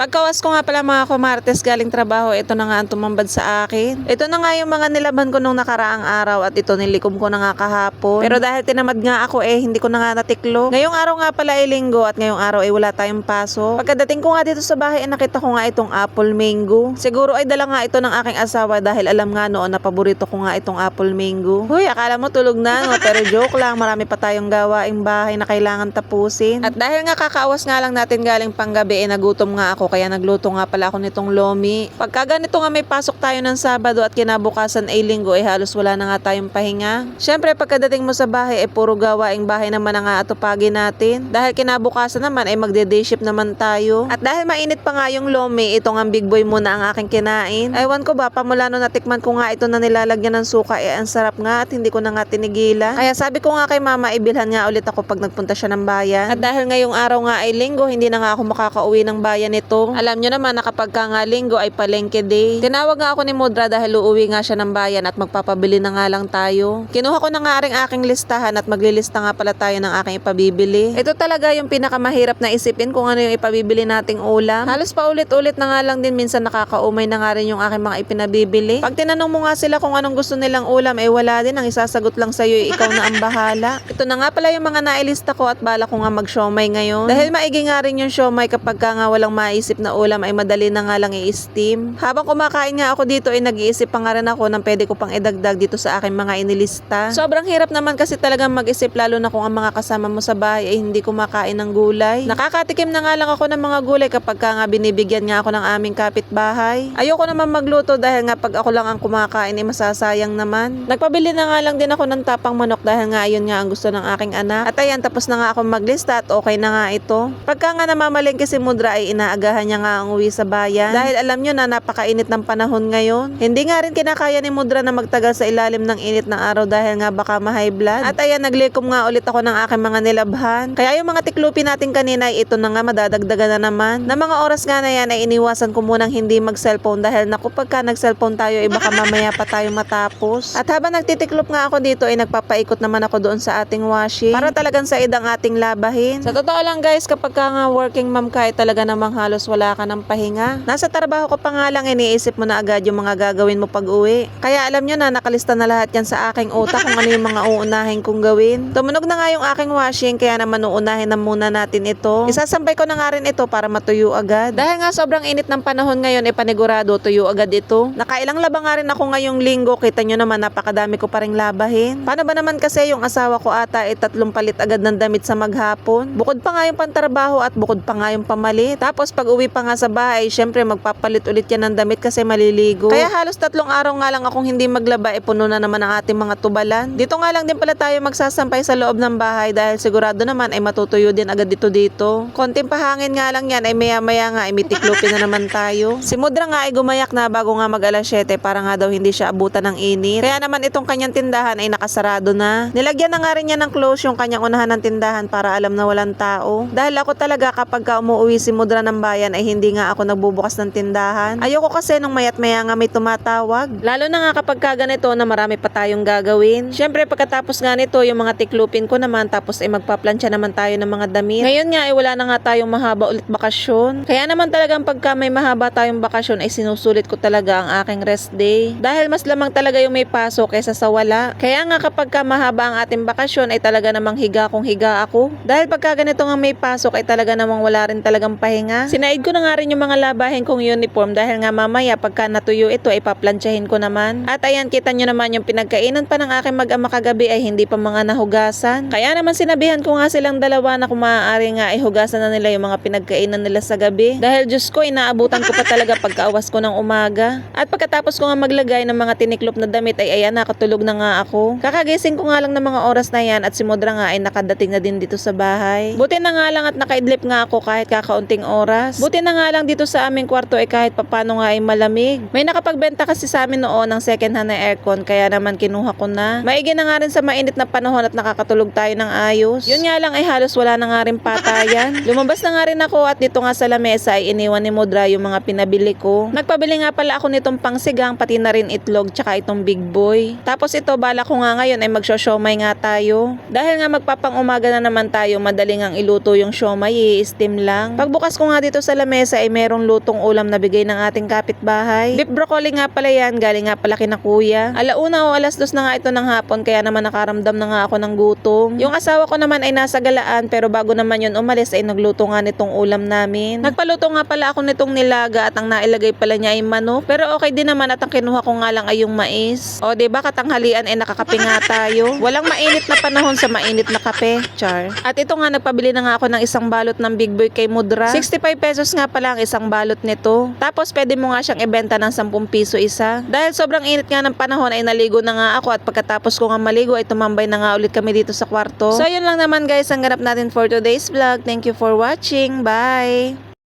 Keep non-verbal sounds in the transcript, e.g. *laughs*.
Pagkawas ko nga pala mga kumartes galing trabaho, ito na nga ang tumambad sa akin. Ito na nga yung mga nilaban ko nung nakaraang araw at ito nilikom ko na nga kahapon. Pero dahil tinamad nga ako eh, hindi ko na nga natiklo. Ngayong araw nga pala ay linggo at ngayong araw ay wala tayong paso. Pagkadating ko nga dito sa bahay, ay nakita ko nga itong apple mango. Siguro ay dala nga ito ng aking asawa dahil alam nga noon na paborito ko nga itong apple mango. Huy, akala mo tulog na no? Pero joke lang, marami pa tayong gawaing bahay na kailangan tapusin. At dahil nga kakaawas nga lang natin galing panggabi, eh nagutom nga ako kaya nagluto nga pala ako nitong lomi. Pagka ganito nga may pasok tayo ng Sabado at kinabukasan ay linggo ay halos wala na nga tayong pahinga. Syempre pagkadating mo sa bahay ay puro gawaing bahay naman ang aatupagin natin. Dahil kinabukasan naman ay magde-day shift naman tayo. At dahil mainit pa nga yung lomi, ito nga big boy muna ang aking kinain. Aywan ko ba, pamula no natikman ko nga ito na nilalagyan ng suka eh ang sarap nga at hindi ko na nga tinigilan. Kaya sabi ko nga kay mama, ibilhan nga ulit ako pag nagpunta siya ng bayan. At dahil ngayong araw nga ay linggo, hindi na nga ako makakauwi ng bayan nito. Alam nyo naman na kapag ka nga linggo ay palengke day. Tinawag nga ako ni Mudra dahil uuwi nga siya ng bayan at magpapabili na nga lang tayo. Kinuha ko na nga rin aking listahan at maglilista nga pala tayo ng aking ipabibili. Ito talaga yung pinakamahirap na isipin kung ano yung ipabibili nating ulam. Halos paulit-ulit na nga lang din minsan nakakaumay na nga rin yung aking mga ipinabibili. Pag tinanong mo nga sila kung anong gusto nilang ulam, eh wala din. Ang isasagot lang sa'yo, eh, ikaw na ang bahala. *laughs* Ito na nga pala yung mga nailista ko at bala ko nga mag-siomay ngayon. Dahil maigi nga rin yung siomay kapag ka nga walang maisip na ulam ay madali na nga lang i-steam. Habang kumakain nga ako dito ay nag-iisip pa nga rin ako ng pwede ko pang idagdag dito sa aking mga inilista. Sobrang hirap naman kasi talagang mag-isip lalo na kung ang mga kasama mo sa bahay ay hindi kumakain ng gulay. Nakakatikim na nga lang ako ng mga gulay kapag ka nga binibigyan nga ako ng aming kapitbahay. Ayoko naman magluto dahil nga pag ako lang ang kumakain ay masasayang naman. Nagpabili na nga lang din ako ng tapang manok dahil nga ayun nga ang gusto ng aking anak. At ayan tapos na nga ako maglista at okay na nga ito. Pagka nga namamalengke si Mudra ay inaagahan niya nga ang uwi sa bayan. Dahil alam nyo na napakainit ng panahon ngayon. Hindi nga rin kinakaya ni Mudra na magtagal sa ilalim ng init ng araw dahil nga baka ma-high blood. At ayan naglikom nga ulit ako ng aking mga nilabhan. Kaya yung mga tiklupi natin kanina ay ito na nga madadagdagan na naman. Na mga oras nga na yan ay iniwasan ko munang hindi mag-cellphone dahil naku pagka nag-cellphone tayo ay baka mamaya pa tayo matapos. At habang nagtitiklop nga ako dito ay nagpapaikot naman ako doon sa ating washing para talagang sa idang ating labahin. Sa totoo lang guys, kapag ka nga working mom ka ay talaga namang halos wala ka ng pahinga. Nasa trabaho ko pa nga lang iniisip mo na agad yung mga gagawin mo pag uwi. Kaya alam nyo na nakalista na lahat yan sa aking utak kung ano yung mga uunahin kong gawin. Tumunog na nga yung aking washing kaya naman uunahin na muna natin ito. Isasampay ko na nga rin ito para matuyo agad. Dahil nga sobrang init ng panahon ngayon ay panigurado tuyo agad ito. Nakailang laba nga rin ako ngayong linggo. Kita nyo naman napakadami ko pa rin labahin. Paano ba naman kasi yung asawa ko ata ay tatlong palit agad ng damit sa maghapon? Bukod pa nga yung pantrabaho at bukod pa nga yung pamalit. Tapos pag uwi pa nga sa bahay, syempre magpapalit ulit yan ng damit kasi maliligo. Kaya halos tatlong araw nga lang akong hindi maglaba, eh puno na naman ang ating mga tubalan. Dito nga lang din pala tayo magsasampay sa loob ng bahay dahil sigurado naman ay matutuyo din agad dito dito. Konting pahangin nga lang yan ay maya maya nga ay mitiklopin na naman tayo. *laughs* Si Mudra nga ay gumayak na bago nga mag alas 7 para nga daw hindi siya abutan ng init. Kaya naman itong kanyang tindahan ay nakasarado na. Nilagyan na nga rin niya ng close yung kanyang unahan ng tindahan para alam na walang tao. Dahil ako talaga kapag ka umuwi si Mudra ng bayan ay hindi nga ako nagbubukas ng tindahan. Ayoko kasi nung mayat maya nga may tumatawag. Lalo na nga kapag ka ganito na marami pa tayong gagawin. Syempre pagkatapos nga nito yung mga tiklupin ko naman tapos ay magpaplansya naman tayo ng mga damit. Ngayon nga ay wala na nga tayong mahaba ulit bakasyon. Kaya naman talagang pagka may mahaba tayong bakasyon ay sinusulit ko talaga ang aking rest day. Dahil mas lamang talaga yung may pasok kaysa sa wala. Kaya nga kapag ka mahaba ang ating bakasyon ay talaga namang higa kung higa ako. Dahil pagka ganito nga may pasok ay talaga namang wala rin talagang pahinga. Sinaid ko na nga rin yung mga labahin kong uniform dahil nga mamaya pagka natuyo ito ay paplansyahin ko naman. At ayan kita nyo naman yung pinagkainan pa ng aking mag-ama kagabi ay hindi pa mga nahugasan. Kaya naman sinabihan ko nga silang dalawa na kung maaari nga ay hugasan na nila yung mga pinagkainan nila sa gabi. Dahil Diyos ko inaabutan ko pa talaga pagkaawas ko ng umaga. At pagkatapos ko nga maglagay ng mga tiniklop na damit ay ayan nakatulog na nga ako. Kakagising ko nga lang ng mga oras na yan at si Modra nga ay nakadating na din dito sa bahay. Buti na nga lang at nakaidlip nga ako kahit kakaunting oras. Buti na nga lang dito sa aming kwarto ay kahit papano nga ay malamig. May nakapagbenta kasi sa amin noon ng second hand na aircon kaya naman kinuha ko na. Maigi na nga rin sa mainit na panahon at nakakatulog tayo ng ayos. Yun nga lang ay halos wala na nga rin patayan. *laughs* Lumabas na nga rin ako at dito nga sa lamesa ay iniwan ni Mudra yung mga pinabili ko. Nagpabili nga pala ako nitong pangsigang pati na rin itlog tsaka itong big boy. Tapos ito bala ko nga ngayon ay magsyo-siomay nga tayo. Dahil nga magpapang umaga na naman tayo, madaling ang iluto yung siomay, i-steam lang. Pagbukas ko nga dito sa lamesa ay merong lutong ulam na bigay ng ating kapitbahay. Beef broccoli nga pala yan, galing nga pala kina kuya. Alauna o alas dos na nga ito ng hapon kaya naman nakaramdam na nga ako ng gutom. Yung asawa ko naman ay nasa galaan pero bago naman yun umalis ay nagluto nga nitong ulam namin. Nagpaluto nga pala ako nitong nilaga at ang nailagay pala niya ay manok. Pero okay din naman at ang kinuha ko nga lang ay yung mais. O ba katanghalian ay nakakape nga tayo. Walang mainit na panahon sa mainit na kape, char. At ito nga nagpabili na nga ako ng isang balot ng Big Boy kay Mudra. 65 pesos nga pala ang isang balot nito. Tapos pwede mo nga siyang ibenta ng 10 piso isa. Dahil sobrang init nga ng panahon ay naligo na nga ako at pagkatapos ko nga maligo ay tumambay na nga ulit kami dito sa kwarto. So yun lang naman guys ang ganap natin for today's vlog. Thank you for watching. Bye!